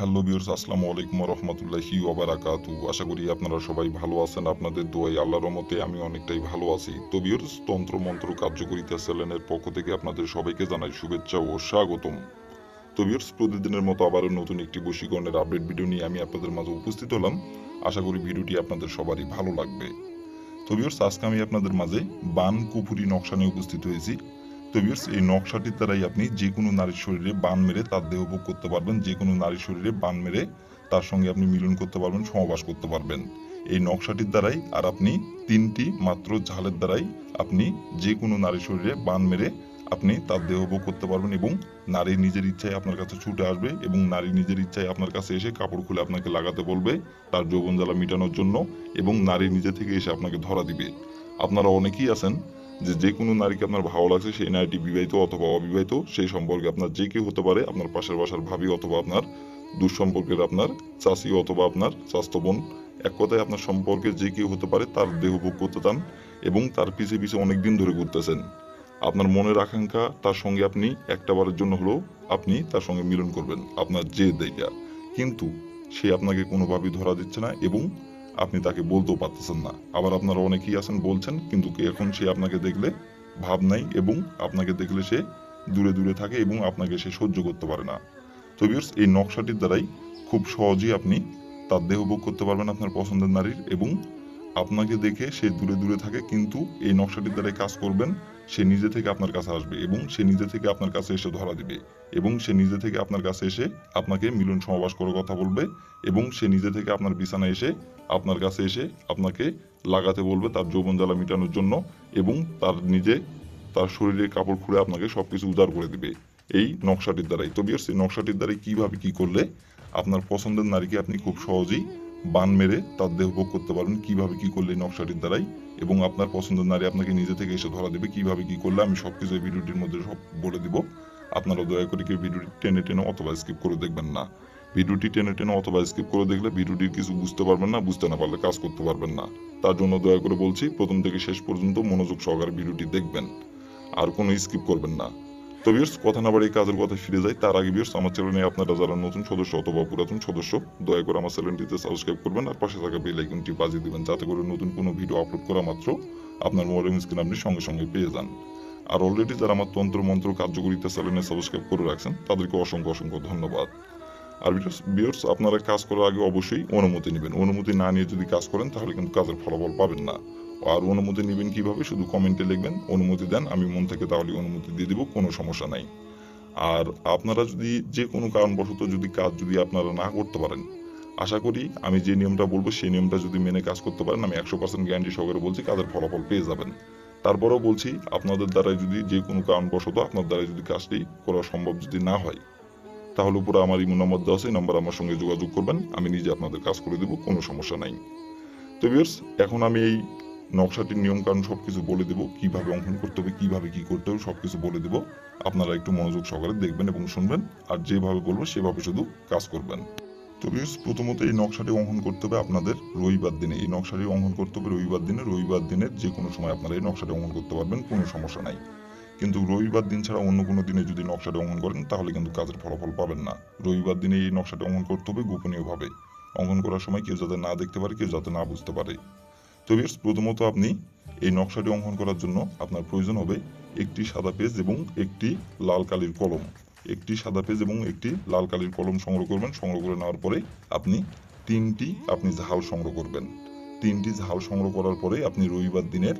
Hello বিয়র্স আসসালামু আলাইকুম রহমতুল্লাহি ওবারাকাতু আশা করি আপনারা সবাই ভালো আছেন, আপনাদের দোয়াই আল্লাহর রহমতে আমি অনেকটাই ভালো আছি। তো তন্ত্র মন্ত্র কার্যকরিতা সেলেনের পক্ষ থেকে আপনাদের সবাইকে জানাই শুভেচ্ছা ও স্বাগতম। তো বিয়র্স প্রতিদিনের মতো আবারও নতুন একটি বশীকরণের আপডেট ভিডিও নিয়ে আমি আপনাদের মাঝে উপস্থিত হলাম। আশা করি ভিডিওটি আপনাদের সবারই ভালো লাগবে। তো বিয়র্স আজকে আমি আপনাদের মাঝে বান কুপুরি নকশা নিয়ে উপস্থিত হয়েছি। তো এই নকশাটির দ্বারাই আপনি যে কোনো নারীর শরীরে বান মেরে তার দেহ ভোগ করতে পারবেন যে কোনো নারীর শরীরে বান মেরে তার সঙ্গে আপনি মিলন করতে পারবেন সহবাস করতে পারবেন। এই নকশাটির দ্বারাই আর আপনি তিনটি মাত্র ঝালের দ্বারাই আপনি যে কোনো নারীর শরীরে বান মেরে আপনি তার দেহ ভোগ করতে পারবেন এবং নারী নিজের ইচ্ছায় আপনার কাছে ছুটে আসবে এবং নারী নিজের ইচ্ছায় আপনার কাছে এসে কাপড় খুলে আপনাকে লাগাতে বলবে, তার যৌবন জ্বালা মেটানোর জন্য এবং নারী নিজে থেকে এসে আপনাকে ধরা দিবে। আপনারা অনেকেই আছেন যে যে কোনো নারীকে আপনার ভালো লাগছে, সেই নারীটি বিবাহিত অথবা অবিবাহিত, সেই সম্পর্কে আপনার যে কেউ হতে পারে, আপনার পাশের বাসার ভাবি অথবা আপনার দুঃসম্পর্কের আপনার চাষি অথবা আপনার স্বাস্থ্য বোন এক কথায় আপনার সম্পর্কে যে কেউ হতে পারে, তার দেহ ভোগ করতে চান এবং তার পিছে পিছে অনেক দিন ধরে ঘুরতেছেন। আপনার মনের আকাঙ্ক্ষা, তার সঙ্গে আপনি একটা বারের জন্য হলেও আপনি তার সঙ্গে মিলন করবেন, আপনার যে দেখা কিন্তু সে আপনাকে কোনোভাবেই ধরা দিচ্ছে না এবং আপনি তাকে বলতেও পারতেছেন না। আবার আপনারা অনেকেই আছেন, বলছেন, কিন্তু এখন সে আপনাকে দেখলে ভাব নাই এবং আপনাকে দেখলে সে দূরে দূরে থাকে এবং আপনাকে সে সহ্য করতে পারে না। তো এই নকশাটির দ্বারাই খুব সহজেই আপনি তার দেহ ভোগ করতে পারবেন আপনার পছন্দের নারীর এবং আপনাকে দেখে সে দূরে দূরে থাকে, কিন্তু এই নকশাটির দ্বারাই কাজ করবেন, সে নিজে থেকে আপনার কাছে আসবে এবং সে নিজে থেকে আপনার কাছে এসে ধরা দিবে এবং সে নিজে থেকে আপনার কাছে এসে আপনাকে মিলন সমাবাস করে কথা বলবে এবং সে নিজে থেকে আপনার বিছানায় এসে আপনার কাছে এসে আপনাকে লাগাতে বলবে তার যৌবন জ্বালা মেটানোর জন্য এবং তার নিজে তার শরীরের কাপড় খুলে আপনাকে সব কিছু উদার করে দিবে। এই নকশাটির দ্বারাই। তো সেই নকশাটির দ্বারাই কীভাবে কি করলে আপনার পছন্দের নারীকে আপনি খুব সহজেই বান মেরে তার দেহ ভোগ করতে পারবেন। কীভাবে কি করলে নকশাটির দ্বারাই? এবং আপনার পছন্দের নারী আপনাকে নিজে থেকে এসে ধরা দেবে। কীভাবে কি করলে? আমি সবকিছু এই ভিডিওটির মধ্যে সব বলে দিব। আপনারা দয়া করে কেউ ভিডিওটি টেনে টেনে অথবা স্কিপ করে দেখবেন না। ভিডিওটি টেনে টেনে অথবা স্কিপ করে দেখলে ভিডিওটির কিছু বুঝতে পারবেন না, বুঝতে না পারলে কাজ করতে পারবেন না। তার জন্য দয়া করে বলছি, প্রথম থেকে শেষ পর্যন্ত মনোযোগ সহকারে ভিডিওটি দেখবেন। আর কোনো স্কিপ করবেন না। তো বিয়ার্স কথা না বাড়িয়ে কাজের কথা ফিরে যায় তার আগে বিয়ার্স আমার চ্যানেলে আপনারা যারা নতুন সদস্য অথবা পুরাতন সদস্য, দয়া করে আমার চ্যানেলটিতে সাবস্ক্রাইব করবেন আর পাশে থাকা বেল আইকনটি বাজিয়ে দিবেন, যাতে করে নতুন কোনো ভিডিও আপলোড করা মাত্র আপনার মোবাইল স্ক্রিন আপনি সঙ্গে সঙ্গে পেয়ে যান। আর অলরেডি যারা আমার তন্ত্র, মন্ত্র, কার্যকরিতা চ্যানেলে সাবস্ক্রাইব করে রাখছেন, তাদেরকে অসংখ্য অসংখ্য ধন্যবাদ। আর বিয়ার্স আপনারা কাজ করার আগে অবশ্যই অনুমতি নেবেন। অনুমতি না নিয়ে যদি কাজ করেন, তাহলে কিন্তু কাজের ফলাফল পাবেন না। আর অনুমতি নেবেন কীভাবে? শুধু কমেন্টে লিখবেন, অনুমতি দেন, আমি মন থেকে তাহলে অনুমতি দিয়ে দিব, কোনো সমস্যা নাই। আর আপনারা যদি যে কোনো কারণবশত যদি কাজ যদি আপনারা না করতে পারেন, আশা করি আমি যে নিয়মটা বলব, সেই নিয়মটা যদি মেনে কাজ করতে পারেন, আমি একশো পার্সেন্ট গ্যারান্টি সহকারে বলছি, কাজের ফলাফল পেয়ে যাবেন। তারপরেও বলছি, আপনাদের দ্বারা যদি যে কোনো কারণবশত আপনার দ্বারা যদি কাজটি করা সম্ভব যদি না হয়, তাহলে উপরে আমার ইমো নম্বর দেওয়া আছে নম্বর আমার সঙ্গে যোগাযোগ করবেন, আমি নিজে আপনাদের কাজ করে দেবো, কোনো সমস্যা নাই। তো ভিউয়ার্স এখন আমি এই নকশাটির নিয়ম কারণ সব কিছু বলে দেবো, কীভাবে অঙ্কন করতে হবে, কীভাবে কি করতে হবে সব কিছু বলে দেবো। আপনারা একটু মনোযোগ সহকারে দেখবেন এবং শুনবেন, আর যেভাবে বলব সেভাবে শুধু কাজ করবেন। তো ভিউয়ার্স প্রথমত এই নকশাটি অঙ্কন করতে হবে আপনাদের রবিবার দিনে। এই নকশাটি অঙ্কন করতে হবে রবিবার দিনে। রবিবার দিনের যে কোনো সময় আপনারা এই নকশাটি অঙ্কন করতে পারবেন, কোনো সমস্যা নাই। কিন্তু রবিবার দিন ছাড়া অন্য কোনো দিনে যদি নকশাটি অঙ্কন করেন, তাহলে কিন্তু কাজের ফলাফল পাবেন না। রবিবার দিনে এই নকশাটি অঙ্কন করতে হবে গোপনীয়ভাবে। অঙ্কন করার সময় কেউ যাতে না দেখতে পারে, কেউ যাতে না বুঝতে পারে। তো ভিউয়ার্স প্রথমত আপনি এই নকশাটি অঙ্কন করার জন্য আপনার প্রয়োজন হবে একটি সাদা পেজ এবং একটি লাল কালির কলম। একটি সাদা পেজ এবং একটি লাল কালির কলম সংগ্রহ করবেন। সংগ্রহ করে নেওয়ার পরে আপনি তিনটি আপনি ঝাল সংগ্রহ করবেন। তিনটি ঝাল সংগ্রহ করার পরে আপনি রবিবার দিনের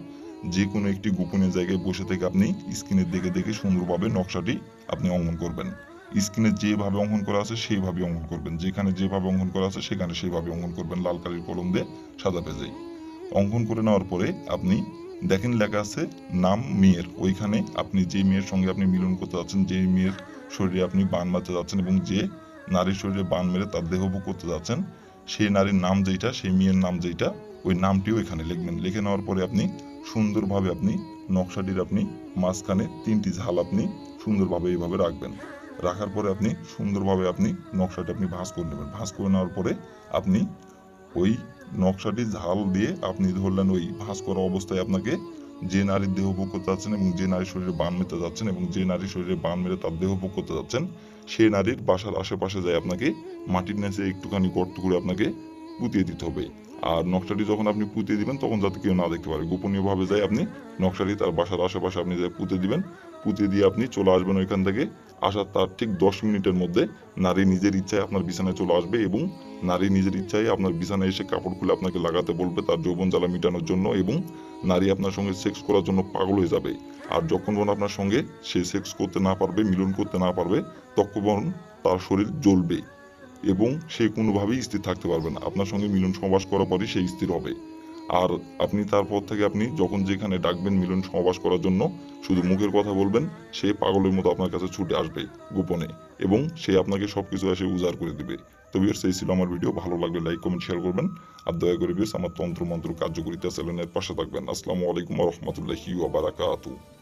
যে কোনো একটি গোপনীয় জায়গায় বসে থেকে আপনি স্ক্রিনের দিকে দেখে সুন্দরভাবে নকশাটি আপনি অঙ্কন করবেন। স্ক্রিনে যেভাবে অঙ্কন করা আছে সেইভাবে অঙ্কন করবেন। যেখানে যেভাবে অঙ্কন করা আছে সেখানে সেইভাবে অঙ্কন করবেন লাল কালির কলম দিয়ে সাদা পেজে অঙ্কন করে নেওয়ার পরে আপনি দেখেন লেখা আছে নাম মেয়ের। ওইখানে আপনি যে মেয়ের সঙ্গে আপনি মিলন করতে যাচ্ছেন, যে মেয়ের শরীরে আপনি বান মারতে যাচ্ছেন এবং যে নারীর শরীরে বান মেরে তার দেহভোগ করতে যাচ্ছেন সেই নারীর নাম যেটা সেই মেয়ের নাম যেটা ওই নামটিও এখানে লিখবেন। লিখে নেওয়ার পরে আপনি সুন্দরভাবে আপনি নকশাটির আপনি মাঝখানে তিনটি ঝাল আপনি সুন্দরভাবে এইভাবে রাখবেন। রাখার পরে আপনি সুন্দরভাবে আপনি নকশাটি আপনি ভাঁজ করে নেবেন। ভাঁজ করে নেওয়ার পরে আপনি ওই নকশাটি ঝাল দিয়ে আপনি ধরলেন ওই ভাঁজ করা অবস্থায় আপনাকে যে নারীর দেহ ভোগ করতে যাচ্ছেন এবং যে নারীর শরীরে বান মেতে যাচ্ছেন এবং যে নারীর শরীরে বান মেরে তার দেহ ভোগ করতে যাচ্ছেন সেই নারীর বাসার আশেপাশে যায় আপনাকে মাটির নিচে একটুখানি গর্ত করে আপনাকে পুঁতিয়ে দিতে হবে। আর নকশাটি যখন আপনি পুঁতে দিবেন, তখন যাতে কেউ না দেখতে পারে। গোপনীয়ভাবে যাই আপনি নকশাটি তার বাসার আশেপাশে আপনি যাই পুঁতে দিবেন। পুঁতে দিয়ে আপনি চলে আসবেন ওইখান থেকে। আসার তার ঠিক দশ মিনিটের মধ্যে নারী নিজের ইচ্ছায় আপনার বিছানায় চলে আসবে এবং নারী নিজের ইচ্ছায় আপনার বিছানায় এসে কাপড় খুলে আপনাকে লাগাতে বলবে, তার যৌবন জ্বালা মেটানোর জন্য এবং নারী আপনার সঙ্গে সেক্স করার জন্য পাগল হয়ে যাবে। আর যখন আপনার সঙ্গে সে সেক্স করতে না পারবে, মিলন করতে না পারবে, তখন তার শরীর জ্বলবে এবং সে কোনোভাবেই স্থির থাকতে পারবে না। আপনার সঙ্গে মিলন সমাবাস করার পরই সে স্থির হবে। আর আপনি তারপর থেকে আপনি যখন যেখানে ডাকবেন মিলন সমাবাস করার জন্য, শুধু মুখের কথা বলবেন, সে পাগলের মতো আপনার কাছে ছুটে আসবে গোপনে এবং সে আপনাকে সব কিছু এসে উজাড় করে দিবে। তো বিয়ার্স এই ছিল আমার ভিডিও ভালো লাগলে লাইক কমেন্ট শেয়ার করবেন। আর দয়া করে বিয়ার্স আমার তন্ত্র মন্ত্র কার্যকরিতা চ্যানেলের পাশে থাকবেন। আসসালামু আলাইকুম রহমতুল্লাহি ওয়া বারাকাতুহু।